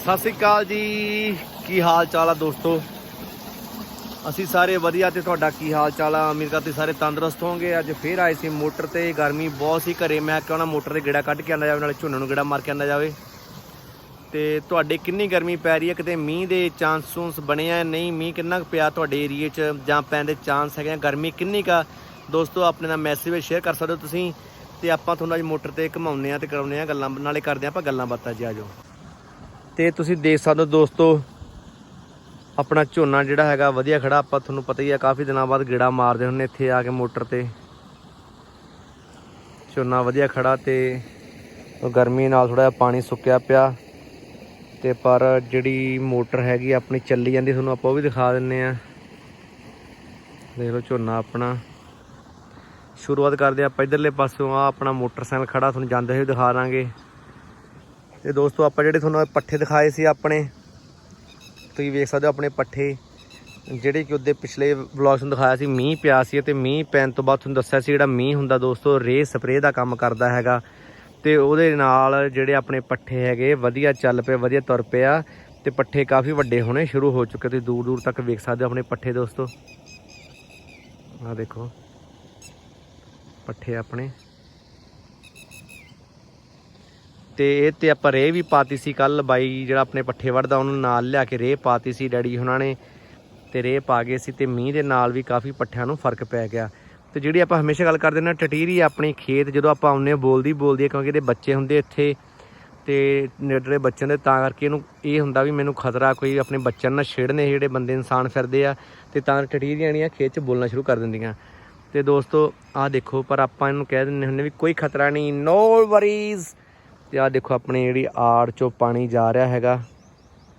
ਸਤਿ ਸ੍ਰੀ ਅਕਾਲ ਜੀ। ਕੀ ਹਾਲ ਚਾਲ ਆ ਦੋਸਤੋ? ਅਸੀਂ ਸਾਰੇ ਵਧੀਆ ਤੇ ਤੁਹਾਡਾ ਕੀ ਹਾਲ ਚਾਲ ਆ? ਉਮੀਦ ਕਰਦੇ ਸਾਰੇ ਤੰਦਰੁਸਤ ਹੋਵੋਗੇ। ਅੱਜ ਫੇਰ ਆਏ ਸੀ ਮੋਟਰ ਤੇ। ਗਰਮੀ ਬਹੁਤ ਸੀ ਘਰੇ। ਮੈਂ ਕਿਹਾ ਨਾ ਮੋਟਰ ਤੇ ਗੇੜਾ ਕੱਢ ਕੇ ਆਂਦਾ ਜਾਵੇ, ਨਾਲੇ ਝੋਨੇ ਨੂੰ ਗੇੜਾ ਮਾਰ ਕੇ ਆਂਦਾ ਜਾਵੇ। ਤੇ ਤੁਹਾਡੇ ਕਿੰਨੀ ਗਰਮੀ ਪੈ ਰਹੀ ਹੈ ਕਿਤੇ ਮੀਂਹ ਦੇ ਚਾਂਸਸ ਬਣੇ ਆ ਨਹੀਂ? ਮੀਂਹ ਕਿੰਨਾ ਕੁ ਪਿਆ ਤੁਹਾਡੇ ਏਰੀਏ 'ਚ ਜਾਂ ਪੈਣ ਦੇ ਚਾਂਸ ਹੈਗੇ ਆ? ਗਰਮੀ ਕਿੰਨੀ ਕਾ ਦੋਸਤੋ, ਆਪਣੇ ਨਾਲ ਮੈਸੇਜ ਸ਼ੇਅਰ ਕਰ ਸਕਦੇ ਹੋ ਤੁਸੀਂ। ਤੇ ਆਪਾਂ ਤੁਹਾਨੂੰ ਅੱਜ ਮੋਟਰ ਤੇ ਘਮਾਉਂਦੇ ਆ ਤੇ ਕਰਾਉਂਦੇ ਆ ਗੱਲਾਂ। ਨਾਲੇ ਕਰਦੇ ਆ ਆਪਾਂ ਗੱਲਾਂ ਬਾਤਾਂ ਜੀ ਆਜੋ ਤੇ ਤੁਸੀਂ ਦੇਖ ਸਕਦੇ ਹੋ ਦੋਸਤੋ, ਆਪਣਾ ਝੋਨਾ ਜਿਹੜਾ ਹੈਗਾ ਵਧੀਆ ਖੜਾ। ਆਪਾਂ ਤੁਹਾਨੂੰ ਪਤਾ ਹੀ ਆ, ਕਾਫੀ ਦਿਨਾਂ ਬਾਅਦ ਗੇੜਾ ਮਾਰਦੇ ਹੁੰਨੇ ਇੱਥੇ ਆ ਕੇ ਮੋਟਰ ਤੇ। ਝੋਨਾ ਵਧੀਆ ਖੜਾ ਤੇ ਗਰਮੀ ਨਾਲ ਥੋੜਾ ਜਿਹਾ ਪਾਣੀ ਸੁੱਕਿਆ ਪਿਆ। ਤੇ ਪਰ ਜਿਹੜੀ ਮੋਟਰ ਹੈਗੀ ਆਪਣੀ ਚੱਲੀ ਜਾਂਦੀ, ਤੁਹਾਨੂੰ ਆਪਾਂ ਉਹ ਵੀ ਦਿਖਾ ਦਿੰਨੇ ਆ। ਦੇਖ ਲਓ ਝੋਨਾ ਆਪਣਾ। ਸ਼ੁਰੂਆਤ ਕਰਦੇ ਆਪਾਂ ਇਧਰਲੇ ਪਾਸਿਓਂ ਆ ਆਪਣਾ ਮੋਟਰਸਾਈਕਲ ਖੜਾ, ਤੁਹਾਨੂੰ ਜਾਂਦੇ ਹੋਏ ਦਿਖਾ ਦਾਂਗੇ। ਤੇ ਦੋਸਤੋ, ਆਪਾਂ ਜਿਹੜੇ ਤੁਹਾਨੂੰ ਪੱਠੇ ਦਿਖਾਏ ਸੀ ਆਪਣੇ, ਤੁਸੀਂ ਵੇਖ ਸਕਦੇ ਹੋ ਆਪਣੇ ਪੱਠੇ, ਜਿਹੜੇ ਕਿ ਉਹਦੇ ਪਿਛਲੇ ਵਲੌਗਸ ਨੂੰ ਦਿਖਾਇਆ ਸੀ, ਮੀਂਹ ਪਿਆ ਸੀ ਤੇ ਮੀਂਹ ਪੈਣ ਤੋਂ ਬਾਅਦ ਤੁਹਾਨੂੰ ਦੱਸਿਆ ਸੀ ਜਿਹੜਾ ਮੀਂਹ ਹੁੰਦਾ ਦੋਸਤੋ ਰੇ ਸਪਰੇਅ ਦਾ ਕੰਮ ਕਰਦਾ ਹੈਗਾ। ਤੇ ਉਹਦੇ ਨਾਲ ਜਿਹੜੇ ਆਪਣੇ ਪੱਠੇ ਹੈਗੇ, ਵਧੀਆ ਚੱਲ ਪਏ, ਵਧੀਆ ਤੁਰ ਪਿਆ ਤੇ ਪੱਠੇ ਕਾਫੀ ਵੱਡੇ ਹੋਣੇ ਸ਼ੁਰੂ ਹੋ ਚੁੱਕੇ ਤੁਸੀਂ ਦੂਰ ਦੂਰ ਤੱਕ ਵੇਖ ਸਕਦੇ ਹੋ ਆਪਣੇ ਪੱਠੇ ਦੋਸਤੋ। ਆਹ ਦੇਖੋ, ਪੱਠੇ ਆਪਣੇ। ਤੇ ਇਹ ਤੇ ਆਪਾਂ ਰੇ ਵੀ ਪਾਤੀ ਸੀ ਕੱਲ ਬਾਈ ਜਿਹੜਾ ਆਪਣੇ ਪੱਠੇ ਵੜਦਾ ਉਹਨੂੰ ਨਾਲ ਲਿਆ ਕੇ ਰੇ ਪਾਤੀ ਸੀ ਡੈਡੀ ਉਹਨਾਂ ਨੇ। ਤੇ ਰੇ ਪਾ ਗਏ ਸੀ ਤੇ ਮੀਂਹ ਦੇ ਨਾਲ ਵੀ ਕਾਫੀ ਪੱਠਿਆਂ ਨੂੰ ਫ਼ਰਕ ਪੈ ਗਿਆ। ਤੇ ਜਿਹੜੀ ਆਪਾਂ ਹਮੇਸ਼ਾ ਗੱਲ ਕਰਦੇ ਨਾ, ਟਟੀਰੀ ਆਪਣੀ ਖੇਤ, ਜਦੋਂ ਆਪਾਂ ਆਉਂਦੇ ਹਾਂ ਬੋਲਦੀ ਬੋਲਦੀ ਹੈ ਕਿਉਂਕਿ ਇਹਦੇ ਬੱਚੇ ਹੁੰਦੇ ਇੱਥੇ। ਤੇ ਨੇੜਲੇ ਬੱਚਿਆਂ ਦੇ, ਤਾਂ ਕਰਕੇ ਇਹਨੂੰ ਇਹ ਹੁੰਦਾ ਵੀ ਮੈਨੂੰ ਖਤਰਾ ਕੋਈ ਆਪਣੇ ਬੱਚਿਆਂ ਨਾਲ ਛੇੜਨੇ, ਜਿਹੜੇ ਬੰਦੇ ਇਨਸਾਨ ਫਿਰਦੇ ਆ। ਤੇ ਤਾਂ ਟਟੀਰੀਆਂ ਜਿਹੜੀਆਂ ਖੇਤ 'ਚ ਬੋਲਣਾ ਸ਼ੁਰੂ ਕਰ ਦਿੰਦੀਆਂ। ਤੇ ਦੋਸਤੋ, ਆਹ ਦੇਖੋ, ਪਰ ਆਪਾਂ ਇਹਨੂੰ ਕਹਿ ਦਿੰਦੇ ਹੁੰਦੇ ਵੀ ਕੋਈ ਖਤਰਾ ਨਹੀਂ ਨੋ ਵਰੀਜ਼ ਤੇ ਆਹ ਦੇਖੋ ਆਪਣੀ ਜਿਹੜੀ ਆੜ ਚੋਂ ਪਾਣੀ ਜਾ ਰਿਹਾ ਹੈਗਾ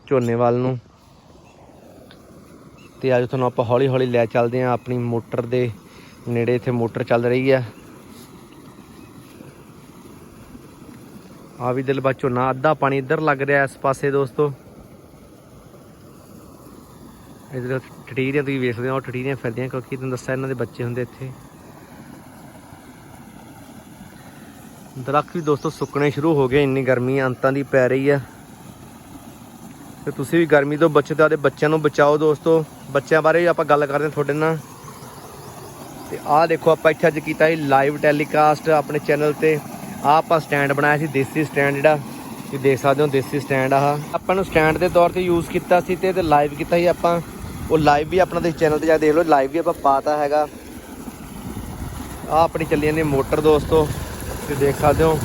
ਝੋਨੇ ਵੱਲ ਨੂੰ ਤੇ ਅੱਜ ਤੁਹਾਨੂੰ ਆਪਾਂ ਹੌਲੀ ਹੌਲੀ ਲੈ ਚੱਲਦੇ ਆਂ ਆਪਣੀ ਮੋਟਰ ਦੇ ਨੇੜੇ ਇੱਥੇ ਮੋਟਰ ਚੱਲ ਰਹੀ ਆ ਆ ਵੀ ਦਿਲ ਬਾ ਝੋਨਾ ਅੱਧਾ ਪਾਣੀ ਇੱਧਰ ਲੱਗ ਰਿਹਾ ਇਸ ਪਾਸੇ ਦੋਸਤੋ ਇਧਰ ਟਟੀਰੀਆਂ ਤੁਸੀਂ ਵੇਖਦੇ ਹੋ ਉਹ ਟਟੀਰੀਆਂ ਫਿਰਦੀਆਂ ਕਿਉਂਕਿ ਤੁਹਾਨੂੰ ਦੱਸਿਆ ਇਹਨਾਂ ਦੇ ਬੱਚੇ ਹੁੰਦੇ ਇੱਥੇ ਦਰਖਤ ਵੀ ਦੋਸਤੋ ਸੁੱਕਣੇ ਸ਼ੁਰੂ ਹੋ ਗਏ, ਇੰਨੀ ਗਰਮੀ ਅੰਤਾਂ ਦੀ ਪੈ ਰਹੀ ਆ। ਤੇ ਤੁਸੀਂ ਵੀ ਗਰਮੀ ਤੋਂ ਬਚੋ, ਤੇ ਆਪਦੇ ਬੱਚਿਆਂ ਨੂੰ ਬਚਾਓ ਦੋਸਤੋ। ਬੱਚਿਆਂ ਬਾਰੇ ਵੀ ਆਪਾਂ ਗੱਲ ਕਰਦੇ ਹਾਂ ਤੁਹਾਡੇ ਨਾਲ। ਤੇ ਆਹ ਦੇਖੋ, ਆਪਾਂ ਇੱਥੇ ਅੱਜ ਕੀਤਾ ਸੀ ਲਾਈਵ ਟੈਲੀਕਾਸਟ ਆਪਣੇ ਚੈਨਲ ਤੇ। ਆਹ ਆਪਾਂ ਸਟੈਂਡ ਬਣਾਇਆ ਸੀ, ਦੇਸੀ ਸਟੈਂਡ ਜਿਹੜਾ। ਤੁਸੀਂ ਦੇਖ ਸਕਦੇ ਹੋ, ਦੇਸੀ ਸਟੈਂਡ ਆਹ। ਆਪਾਂ ਨੂੰ ਸਟੈਂਡ ਦੇ ਤੌਰ ਤੇ ਯੂਜ਼ ਕੀਤਾ ਸੀ ਤੇ ਤੇ ਲਾਈਵ ਕੀਤਾ ਸੀ ਆਪਾਂ। ਉਹ ਲਾਈਵ ਵੀ ਆਪਣਾ ਦੇ ਚੈਨਲ ਤੇ ਜਾ ਕੇ ਦੇਖ ਲਓ ਲਾਈਵ ਵੀ ਆਪਾਂ ਪਾਤਾ ਹੈਗਾ। ਆਹ ਆਪਣੀ ਚੱਲੀ ਜਾਂਦੀ ਮੋਟਰ ਦੋਸਤੋ। ਤੁਸੀਂ ਦੇਖ ਸਕਦੇ ਹੋ।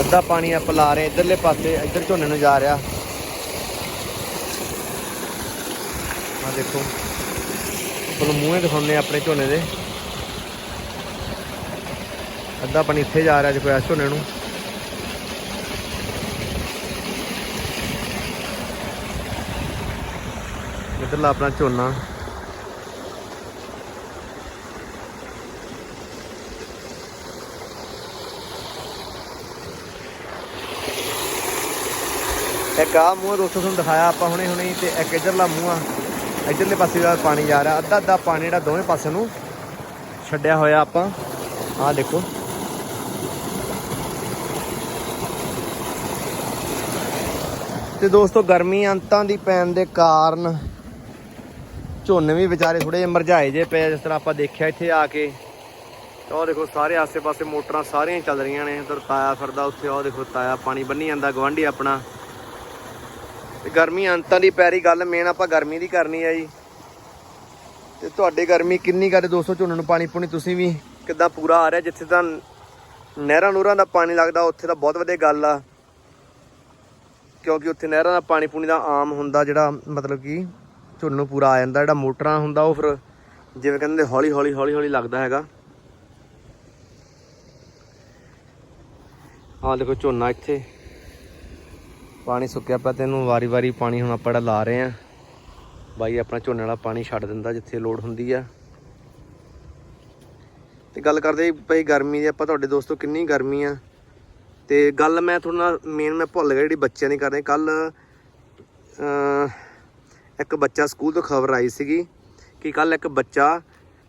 ਅੱਧਾ ਪਾਣੀ ਆਪਾਂ ਲਾ ਰਹੇ ਇਧਰਲੇ ਪਾਸੇ, ਇੱਧਰ ਝੋਨੇ ਨੂੰ ਜਾ ਰਿਹਾ। ਆ ਦੇਖੋ ਤੁਹਾਨੂੰ ਮੂੰਹੇ ਦਿਖਾਉਂਦੇ ਆਪਣੇ ਝੋਨੇ ਦੇ। ਅੱਧਾ ਪਾਣੀ ਇੱਥੇ ਜਾ ਰਿਹਾ ਦੇਖੋ, ਇਸ ਝੋਨੇ ਨੂੰ। ਇੱਧਰਲਾ ਆਪਣਾ ਝੋਨਾ। ਇੱਕ ਆ ਮੂੰਹ ਦੋਸਤੋ ਤੁਹਾਨੂੰ ਦਿਖਾਇਆ ਆਪਾਂ ਹੁਣੇ ਹੁਣੇ ਤੇ ਇੱਕ ਇਧਰਲਾ ਮੂੰਹ ਆ। ਇਧਰਲੇ ਪਾਸੇ ਦਾ ਪਾਣੀ ਜਾ ਰਿਹਾ। ਅੱਧਾ ਅੱਧਾ ਪਾਣੀ ਜਿਹੜਾ ਦੋਵੇਂ ਪਾਸੇ ਨੂੰ ਛੱਡਿਆ ਹੋਇਆ ਆਪਾਂ। ਆਹ ਦੇਖੋ। ਤੇ ਦੋਸਤੋ ਗਰਮੀ ਅੰਤਾਂ ਦੀ ਪੈਣ ਦੇ ਕਾਰਨ ਝੋਨੇ ਵੀ ਵਿਚਾਰੇ ਥੋੜੇ ਜਿਹੇ ਮਰਝਾਏ ਜੇ ਪਏ ਜਿਸ ਤਰ੍ਹਾਂ ਆਪਾਂ ਦੇਖਿਆ ਇੱਥੇ ਆ ਕੇ। ਉਹ ਦੇਖੋ, ਸਾਰੇ ਆਸੇ-ਪਾਸੇ ਮੋਟਰਾਂ ਸਾਰੀਆਂ ਚੱਲ ਰਹੀਆਂ ਨੇ। ਉਧਰ ਤਾਇਆ ਫਿਰਦਾ ਉੱਥੇ ਉਹ ਦੇਖੋ ਤਾਇਆ ਪਾਣੀ ਬੰਨੀ ਜਾਂਦਾ ਗਵਾਂਢੀ ਆਪਣਾ। ਤੇ ਗਰਮੀ ਅੰਤਾਂ ਦੀ ਪੈਰੀ ਗੱਲ ਮੇਨ ਆਪਾਂ ਗਰਮੀ ਦੀ ਕਰਨੀ ਆ ਜੀ। ਤੇ ਤੁਹਾਡੇ ਗਰਮੀ ਕਿੰਨੀ ਕਰਦੇ ਦੋਸਤੋ ਝੋਨੇ ਨੂੰ ਪਾਣੀ ਪੂਣੀ ਤੁਸੀਂ ਵੀ ਕਿੱਦਾਂ ਪੂਰਾ ਆ ਰਿਹਾ, ਜਿੱਥੇ ਤਾਂ ਨਹਿਰਾਂ ਨੂਰਾਂ ਦਾ ਪਾਣੀ ਲੱਗਦਾ, ਉੱਥੇ ਤਾਂ ਬਹੁਤ ਵਧੀਆ ਗੱਲ ਆ। ਕਿਉਂਕਿ ਉੱਥੇ ਨਹਿਰਾਂ ਦਾ ਪਾਣੀ ਪੂਣੀ ਦਾ ਆਮ ਹੁੰਦਾ ਜਿਹੜਾ, ਮਤਲਬ ਕਿ ਝੋਨੇ ਨੂੰ ਪੂਰਾ ਆ ਜਾਂਦਾ, ਜਿਹੜਾ ਮੋਟਰਾਂ ਹੁੰਦਾ, ਉਹ ਫਿਰ ਜਿਵੇਂ ਕਹਿੰਦੇ ਹੌਲੀ ਹੌਲੀ ਹੌਲੀ ਹੌਲੀ ਲੱਗਦਾ ਹੈਗਾ। ਆਹ ਦੇਖੋ ਝੋਨਾ ਇੱਥੇ। ਪਾਣੀ ਸੁੱਕਿਆ ਪਿਆ ਤੈਨੂੰ ਵਾਰੀ-ਵਾਰੀ ਪਾਣੀ ਹੁਣ ਆਪਾਂ ਜਿਹੜਾ ਲਾ ਰਹੇ ਆ ਬਾਈ ਆਪਣਾ ਝੋਨੇ ਵਾਲਾ ਪਾਣੀ ਛੱਡ ਦਿੰਦਾ ਜਿੱਥੇ ਲੋੜ ਹੁੰਦੀ ਆ। ਤੇ ਗੱਲ ਕਰਦੇ ਭਾਈ ਗਰਮੀ ਦੀ, ਆਪਾਂ ਤੁਹਾਡੇ ਦੋਸਤੋ ਕਿੰਨੀ ਗਰਮੀ ਆ। ਤੇ ਗੱਲ ਮੈਂ ਤੁਹਾਡੇ ਨਾਲ ਮੇਨ ਮੈਂ ਭੁੱਲ ਗਿਆ ਜਿਹੜੀ ਬੱਚਿਆਂ ਦੀ ਕਰਦੇ ਕੱਲ ਇੱਕ ਬੱਚਾ ਸਕੂਲ ਤੋਂ ਖਬਰ ਆਈ ਸੀਗੀ ਕਿ ਕੱਲ ਇੱਕ ਬੱਚਾ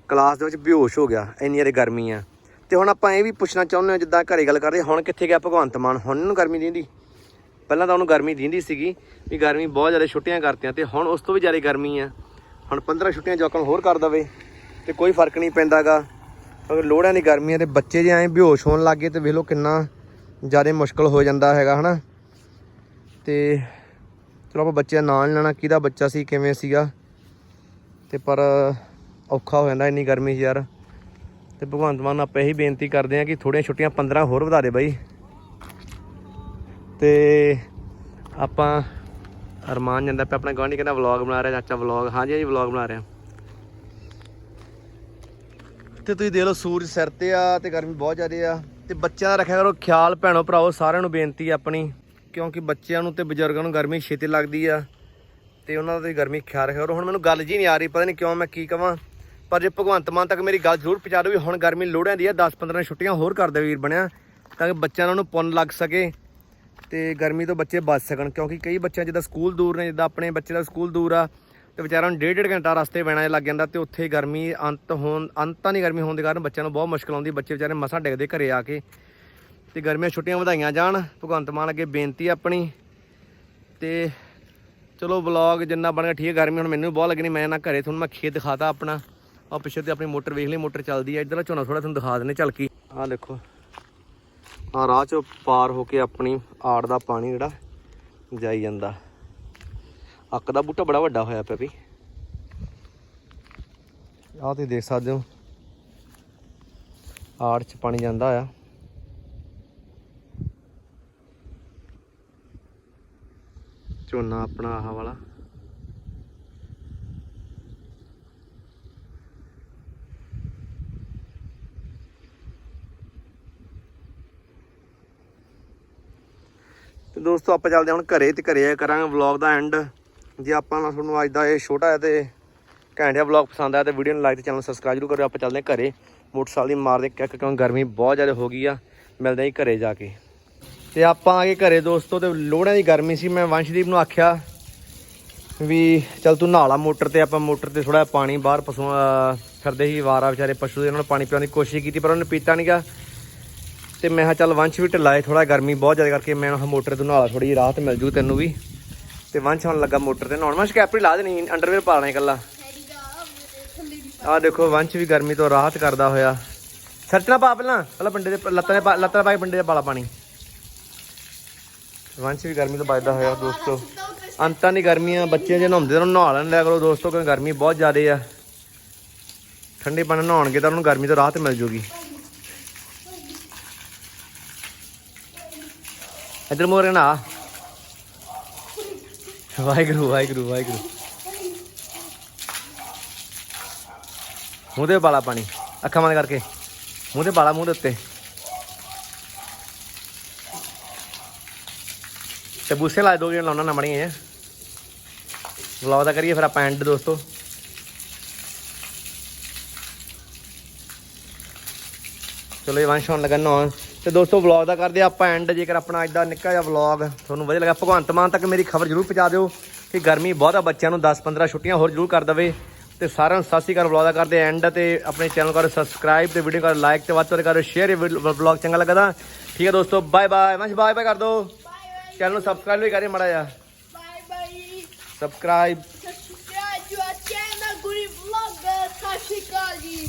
ਕਲਾਸ ਦੇ ਵਿੱਚ ਬੇਹੋਸ਼ ਹੋ ਗਿਆ, ਇੰਨੀ ਜ਼ਿਆਦਾ ਗਰਮੀ ਆ। ਤੇ ਹੁਣ ਆਪਾਂ ਇਹ ਵੀ ਪੁੱਛਣਾ ਚਾਹੁੰਦੇ ਹਾਂ, ਜਿੱਦਾਂ ਘਰੇ ਗੱਲ ਕਰਦੇ ਹੁਣ ਕਿੱਥੇ ਗਿਆ ਭਗਵੰਤ ਮਾਨ? ਹੁਣ ਇਹਨੂੰ ਗਰਮੀ ਦਿੰਦੀ। ਪਹਿਲਾਂ ਤਾਂ ਉਹਨੂੰ ਗਰਮੀ ਦਿੰਦੀ ਸੀਗੀ ਵੀ ਗਰਮੀ ਬਹੁਤ ਜ਼ਿਆਦਾ ਛੁੱਟੀਆਂ ਕਰਤੀਆਂ ਤੇ ਹੁਣ ਉਸ ਤੋਂ ਵੀ ਜ਼ਿਆਦਾ ਗਰਮੀ ਆ। ਹੁਣ 15 ਛੁੱਟੀਆਂ ਜੋਕਾਂ ਨੂੰ ਹੋਰ ਕਰ ਦਵੇ ਤੇ ਕੋਈ ਫ਼ਰਕ ਨਹੀਂ ਪੈਂਦਾਗਾ। ਅਗਰ ਲੋੜਾਂ ਦੀ ਗਰਮੀ ਆ ਤੇ ਬੱਚੇ ਜੇ ਐਂ ਬੇਹੋਸ਼ ਹੋਣ ਲੱਗੇ ਤੇ ਵੇਖ ਲਓ ਕਿੰਨਾ ਜ਼ਿਆਦਾ ਮੁਸ਼ਕਲ ਹੋ ਜਾਂਦਾ ਹੈਗਾ, ਹਨਾ? ਤੇ ਚਲੋ ਆਪਾਂ ਬੱਚੇ ਦਾ ਨਾਂ ਨਹੀਂ ਲੈਣਾ, ਕਿਹਦਾ ਬੱਚਾ ਸੀ, ਕਿਵੇਂ ਸੀਗਾ? ਤੇ ਪਰ ਔਖਾ ਹੋ ਜਾਂਦਾ ਇੰਨੀ ਗਰਮੀ 'ਚ ਯਾਰ। ਤੇ ਭਗਵੰਤ ਮਾਨ ਨੂੰ ਆਪਾਂ ਇਹੀ ਬੇਨਤੀ ਕਰਦੇ ਹਾਂ ਕਿ ਥੋੜੀਆਂ ਛੁੱਟੀਆਂ 15 ਹੋਰ ਵਧਾ ਦੇ ਬਾਈ। ਤੇ ਆਪਾਂ ਅਰਮਾਨ ਜਾਂਦਾ ਪਿਆ, ਆਪਣਾ ਗਵਾਂਢੀ ਕਹਿੰਦਾ ਵਲੌਗ ਬਣਾ ਰਿਹਾ, ਚਾਚਾ ਵਲੌਗ ਹਾਂਜੀ ਹਾਂਜੀ ਵਲੌਗ ਬਣਾ ਰਿਹਾ। ਤੇ ਤੁਸੀਂ ਦੇਖ ਲਓ ਸੂਰਜ ਸਿਰ ਤੇ ਆ ਤੇ ਗਰਮੀ ਬਹੁਤ ਜ਼ਿਆਦਾ ਆ। ਤੇ ਬੱਚਿਆਂ ਦਾ ਰੱਖਿਆ ਕਰੋ ਖਿਆਲ ਭੈਣੋ ਭਰਾਓ, ਸਾਰਿਆਂ ਨੂੰ ਬੇਨਤੀ ਆਪਣੀ, ਕਿਉਂਕਿ ਬੱਚਿਆਂ ਨੂੰ ਤੇ ਬਜ਼ੁਰਗਾਂ ਨੂੰ ਗਰਮੀ ਛੇਤੀ ਲੱਗਦੀ ਆ। ਤੇ ਉਹਨਾਂ ਦਾ ਤੁਸੀਂ ਗਰਮੀ ਖਿਆਲ ਰੱਖਿਆ ਕਰੋ। ਹੁਣ ਮੈਨੂੰ ਗੱਲ ਜੀ ਨਹੀਂ ਆ ਰਹੀ, ਪਤਾ ਨਹੀਂ ਕਿਉਂ ਮੈਂ ਕੀ ਕਵਾਂ। ਪਰ ਜੇ ਭਗਵੰਤ ਮਾਨ ਤੱਕ ਮੇਰੀ ਗੱਲ ਜ਼ਰੂਰ ਪਹੁੰਚਾ ਦਿਓ ਵੀ ਹੁਣ ਗਰਮੀ ਲੋੜਾਂ ਦੀ ਆ 10-15 ਛੁੱਟੀਆਂ ਹੋਰ ਕਰ ਦੇ ਵੀਰ ਬਣਿਆ, ਤਾਂ ਕਿ ਬੱਚਿਆਂ ਨੂੰ ਪੁੰਨ ਲੱਗ ਸਕੇ। ਤੇ ਗਰਮੀ ਤੋਂ ਬੱਚੇ ਬਚ ਸਕਣ, ਕਿਉਂਕਿ ਕਈ ਬੱਚਿਆਂ ਜਿੱਦਾਂ ਸਕੂਲ ਦੂਰ ਨੇ, ਜਿੱਦਾਂ ਆਪਣੇ ਬੱਚੇ ਦਾ ਸਕੂਲ ਦੂਰ ਆ, ਤੇ ਵਿਚਾਰਾਂ ਨੂੰ ਡੇਢ ਡੇਢ ਘੰਟਾ ਰਸਤੇ ਪੈਣਾ ਲੱਗ ਜਾਂਦਾ ਤੇ ਉੱਥੇ ਗਰਮੀ ਅੰਤ ਹੋਣ, ਅੰਤਾਂ ਦੀ ਗਰਮੀ ਹੋਣ ਦੇ ਕਾਰਨ ਬੱਚਿਆਂ ਨੂੰ ਬਹੁਤ ਮੁਸ਼ਕਲ ਆਉਂਦੀ, ਬੱਚੇ ਵਿਚਾਰੇ ਮਸਾਂ ਡਿੱਗਦੇ ਘਰੇ ਆ ਕੇ। ਤੇ ਗਰਮੀਆਂ ਛੁੱਟੀਆਂ ਵਧਾਈਆਂ ਜਾਣ, ਭਗਵੰਤ ਮਾਨ ਅੱਗੇ ਬੇਨਤੀ ਆਪਣੀ। ਤੇ ਚਲੋ ਵਲੌਗ ਜਿੰਨਾ ਬਣ ਗਿਆ ਠੀਕ ਹੈ ਗਰਮੀ ਹੁਣ ਮੈਨੂੰ ਵੀ ਬਹੁਤ ਲੱਗਣੀ, ਮੈਂ ਨਾ ਘਰੇ ਤੁਹਾਨੂੰ ਮੈਂ ਖੇਤ ਦਿਖਾਤਾ ਆਪਣਾ। ਆ ਪਿੱਛੇ ਤੇ ਆਪਣੀ ਮੋਟਰ ਵੇਖ ਲਈ, ਮੋਟਰ ਚੱਲਦੀ ਆ ਇੱਧਰ ਝੋਨਾ ਥੋੜਾ ਤੁਹਾਨੂੰ ਦਿਖਾ ਦਿੰਨੇ ਝਲਕੀ ਆਹ ਦੇਖੋ। ਆ ਰਾਹ ਚੋਂ ਪਾਰ ਹੋ ਕੇ ਆਪਣੀ ਆੜ ਦਾ ਪਾਣੀ ਜਿਹੜਾ ਜਾਈ ਜਾਂਦਾ। ਅੱਕ ਦਾ ਬੂਟਾ ਬੜਾ ਵੱਡਾ ਹੋਇਆ ਪਿਆ ਵੀ। ਆਹ ਤੁਸੀਂ ਦੇਖ ਸਕਦੇ ਹੋ। ਆੜ ਚ ਪਾਣੀ ਜਾਂਦਾ ਆ। ਝੋਨਾ ਆਪਣਾ ਆਹ ਵਾਲਾ। ਤੇ ਦੋਸਤੋ, ਆਪਾਂ ਚੱਲਦੇ ਹਾਂ ਹੁਣ ਘਰੇ ਤੇ ਘਰੇ ਕਰਾਂਗੇ ਵਲੌਗ ਦਾ ਐਂਡ ਜੇ ਆਪਾਂ ਨਾਲ ਤੁਹਾਨੂੰ ਅੱਜ ਦਾ ਇਹ ਛੋਟਾ ਹੈ ਤੇ ਘੈਂਟਿਆ ਵਲੌਗ ਪਸੰਦ ਆਇਆ ਤੇ ਵੀਡੀਓ ਨੂੰ ਲਾਈਕ ਤੇ ਚੈਨਲ ਸਬਸਕ੍ਰਾਈਬ ਜ਼ਰੂਰ ਕਰਿਓ। ਆਪਾਂ ਚੱਲਦੇ ਹਾਂ ਘਰੇ। ਮੋਟਰਸਾਈਕਲ ਦੀ ਮਾਰਦੇ ਕਿੱਕ ਕਿਉਂ, ਗਰਮੀ ਬਹੁਤ ਜ਼ਿਆਦਾ ਹੋ ਗਈ ਆ। ਮਿਲਦੇ ਹਾਂ ਜੀ ਘਰੇ ਜਾ ਕੇ। ਤੇ ਆਪਾਂ ਆ ਗਏ ਘਰੇ ਦੋਸਤੋ ਤੇ ਲੋਹੜਿਆਂ ਦੀ ਗਰਮੀ ਸੀ, ਮੈਂ ਵੰਸ਼ਦੀਪ ਨੂੰ ਆਖਿਆ ਵੀ ਚੱਲ ਤੂੰ ਨਹਾ ਮੋਟਰ ਤੇ, ਆਪਾਂ ਮੋਟਰ ਤੇ ਥੋੜਾ ਪਾਣੀ ਬਾਹਰ ਪਸ਼ੂ ਫਿਰਦੇ ਸੀ ਵਾਰਾ ਵਿਚਾਰੇ ਪਸ਼ੂ ਦੇ, ਉਹਨਾਂ ਨੂੰ ਪਾਣੀ ਪਿਆਉਣ ਦੀ ਕੋਸ਼ਿਸ਼ ਕੀਤੀ, ਪਰ ਉਹਨੇ ਪੀਤਾ ਨਹੀਂਗਾ ਤੇ ਮੈਂ ਹਾਂ ਚੱਲ ਵੰਸ਼ ਵੀ ਢਿੱਲਾ ਏ ਥੋੜਾ ਗਰਮੀ ਬਹੁਤ ਜ਼ਿਆਦਾ ਕਰਕੇ ਮੈਂ ਉਹ ਮੋਟਰ ਤੋਂ ਨਹਾ ਲਾ ਥੋੜੀ ਜਿਹੀ ਰਾਹਤ ਮਿਲ ਜੂ ਤੈਨੂੰ ਵੀ। ਤੇ ਵੰਸ਼ ਹੁਣ ਲੱਗਾ ਮੋਟਰ ਤੇ ਨਹਾਉਣ ਵੰਸ਼ ਕੈਪਰੀ ਲਾ ਦੇਣੀ, ਅੰਡਰਵੇਅਰ ਪਾ ਲੈਣਾ ਇਕੱਲਾ। ਆਹ ਦੇਖੋ, ਵੰਸ਼ ਵੀ ਗਰਮੀ ਤੋਂ ਰਾਹਤ ਕਰਦਾ ਹੋਇਆ। ਸਰਚਣਾ ਪਾ ਪਹਿਲਾਂ ਪਹਿਲਾਂ ਬੰਡੇ ਦੇ ਲੱਤਾਂ ਦੇ ਪਾ- ਲੱਤਾਂ ਪਾ ਕੇ ਬੰਡੇ ਦੇ ਪਾਲਾ ਪਾਣੀ। ਵੰਸ਼ ਵੀ ਗਰਮੀ ਤੋਂ ਬਚਦਾ ਹੋਇਆ, ਦੋਸਤੋ। ਅੰਤਾਂ ਦੀ ਗਰਮੀ ਆ ਬੱਚੇ ਜੇ ਨਹਾਉਂਦੇ ਤਾਂ ਨਹਾ ਲੈਣ ਲਿਆ ਕਰੋ, ਦੋਸਤੋ, ਕਿਉਂਕਿ ਗਰਮੀ ਬਹੁਤ ਜ਼ਿਆਦਾ ਆ। ਠੰਡੇ ਪਾਣੀ ਨਹਾਉਣਗੇ ਤਾਂ ਉਹਨੂੰ ਗਰਮੀ ਤੋਂ ਰਾਹਤ ਮਿਲ ਜੂਗੀ। ਇੱਧਰ ਮੋਰੇ ਨਾ ਵਾਹਿਗੁਰੂ ਵਾਹਿਗੁਰੂ ਵਾਹਿਗੁਰੂ। ਮੂੰਹ ਤੇ ਬਾਲਾ ਪਾਣੀ, ਅੱਖਾਂ ਬੰਦ ਕਰਕੇ। ਮੂੰਹ ਤੇ ਬਾਲਾ, ਮੂੰਹ ਦੇ ਉੱਤੇ। ਤੇ ਬੂਸੇ ਲਾ ਦੋ ਲਾਉਣਾ ਨਾ ਮੜੀਆਂ ਵਲੌਗ ਦਾ ਕਰੀਏ ਫਿਰ ਆਪਾਂ ਐਂਡ ਦੋਸਤੋ। ਚਲੋ ਇਹ ਵੰਸ਼ ਹੋਣ ਲੱਗਾ ਨਹਾਉਣ ਤੇ ਦੋਸਤੋ ਵਲੌਗ ਦਾ ਕਰਦੇ ਆਪਾਂ ਐਂਡ ਜੇਕਰ ਆਪਣਾ ਅੱਜ ਦਾ ਨਿੱਕਾ ਜਿਹਾ ਵਲੌਗ ਤੁਹਾਨੂੰ ਵਧੀਆ ਲੱਗਾ। ਭਗਵੰਤ ਮਾਨ ਤੱਕ ਮੇਰੀ ਖਬਰ ਜ਼ਰੂਰ ਪਹੁੰਚਾ ਦਿਓ ਕਿ ਗਰਮੀ ਬਹੁਤ ਆ ਬੱਚਿਆਂ ਨੂੰ 10-15 ਛੁੱਟੀਆਂ ਹੋਰ ਜ਼ਰੂਰ ਕਰ ਦਵੇ। ਤੇ ਸਾਰਿਆਂ ਨੂੰ ਸਤਿ ਸ਼੍ਰੀ ਅਕਾਲ ਵਲੌਗ ਦਾ ਕਰਦੇ ਐਂਡ ਤੇ ਆਪਣੇ ਚੈਨਲ ਕਰੋ ਸਬਸਕ੍ਰਾਈਬ ਤੇ ਵੀਡੀਓ ਕਰੋ ਲਾਈਕ ਤੇ ਵੱਧ ਤੋਂ ਕਰੋ ਸ਼ੇਅਰ ਇਹ ਵਲੌਗ ਚੰਗਾ ਲੱਗਦਾ। ਠੀਕ ਹੈ ਦੋਸਤੋ ਬਾਏ ਬਾਏ ਮੈਂ ਬਾਏ ਬਾਏ ਕਰ ਦੋ। ਚੈਨਲ ਨੂੰ ਸਬਸਕ੍ਰਾਈਬ ਵੀ ਕਰੇ ਮੜਾ ਜਾ ਬਾਏ ਬਾਏ ਸਬਸਕ੍ਰਾਈਬ ਸਬਸਕ੍ਰਾਈਬ ਜੋ ਚੈਨਲ ਗੁਰੀ ਵਲੌਗ ਸਤਿ ਸ਼੍ਰੀ ਜੀ।